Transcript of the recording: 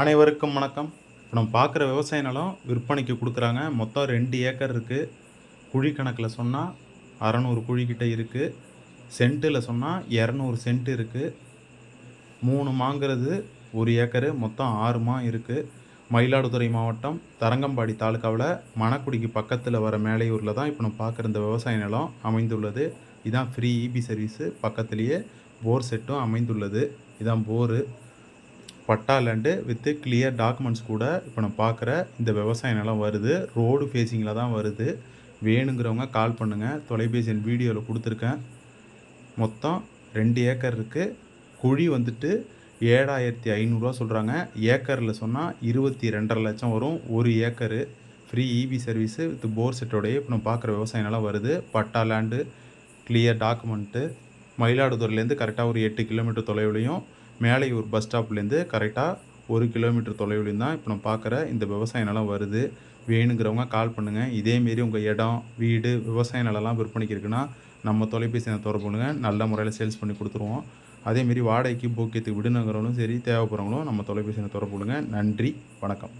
அனைவருக்கும் வணக்கம். இப்போ நம்ம பார்க்குற விவசாய நிலம் விற்பனைக்கு கொடுக்குறாங்க. மொத்தம் ரெண்டு ஏக்கர் இருக்குது குழி கணக்கில் சொன்னால் அறநூறு குழிக்கிட்ட இருக்குது சென்ட்டில் சொன்னால் இரநூறு சென்ட் இருக்குது மூணு மாங்கிறது ஒரு ஏக்கரு மொத்தம் ஆறு மா இருக்குது மயிலாடுதுறை மாவட்டம் தரங்கம்பாடி தாலுக்காவில் மணக்குடிக்கு பக்கத்தில் வர மேலையூரில் தான் இப்போ நம்ம பார்க்குற இந்த விவசாய நிலம் அமைந்துள்ளது. இதான் ஃப்ரீ இபி சர்வீஸு பக்கத்துலேயே போர் செட்டும் அமைந்துள்ளது. இதான் bore patta land with clear documents கூட இப்போ நான் பார்க்குற இந்த விவசாய நிலம் வருது. ரோடு ஃபேஸிங்கில் தான் வருது. வேணுங்கிறவங்க கால் பண்ணுங்கள் தொலைபேசி என் வீடியோவில் கொடுத்துருக்கேன். மொத்தம் ரெண்டு ஏக்கர் இருக்குது குழி வந்துட்டு ஏழாயிரத்தி ஐநூறுரூவா சொல்கிறாங்க ஏக்கரில் சொன்னால் இருபத்தி ரெண்டரை லட்சம் வரும். ஒரு acre free EB service with bore செட்டோடைய இப்போ நம்ம பார்க்குற விவசாய நிலம் வருது. பட்டா லேண்டு கிளியர் டாக்குமெண்ட்டு மயிலாடுதுறையிலேருந்து கரெக்டாக ஒரு எட்டு கிலோமீட்டர் தொலைவுலையும் மேலையூர் பஸ் ஸ்டாப்லேருந்து கரெக்டாக ஒரு கிலோமீட்டர் தொலைவுலையும் தான் இப்போ நம்ம பார்க்குற இந்த விவசாய நிலம் வருது. வேணுங்கிறவங்க கால் பண்ணுங்கள் இதேமாரி உங்கள் இடம் வீடு விவசாய நிலம்லாம் விற்பனைக்கு இருக்குன்னா நம்ம தொலைபேசி தொடர்பு பண்ணுங்கள் நல்ல முறையில் சேல்ஸ் பண்ணி கொடுத்துருவோம். அதேமாரி வாடகைக்கு போக்கியத்துக்கு விடுநகரங்களும் சரி தேவைப்படுறவங்களும் நம்ம தொலைபேசியில் தொடர்பு கொள்ளுங்கள் நன்றி வணக்கம்.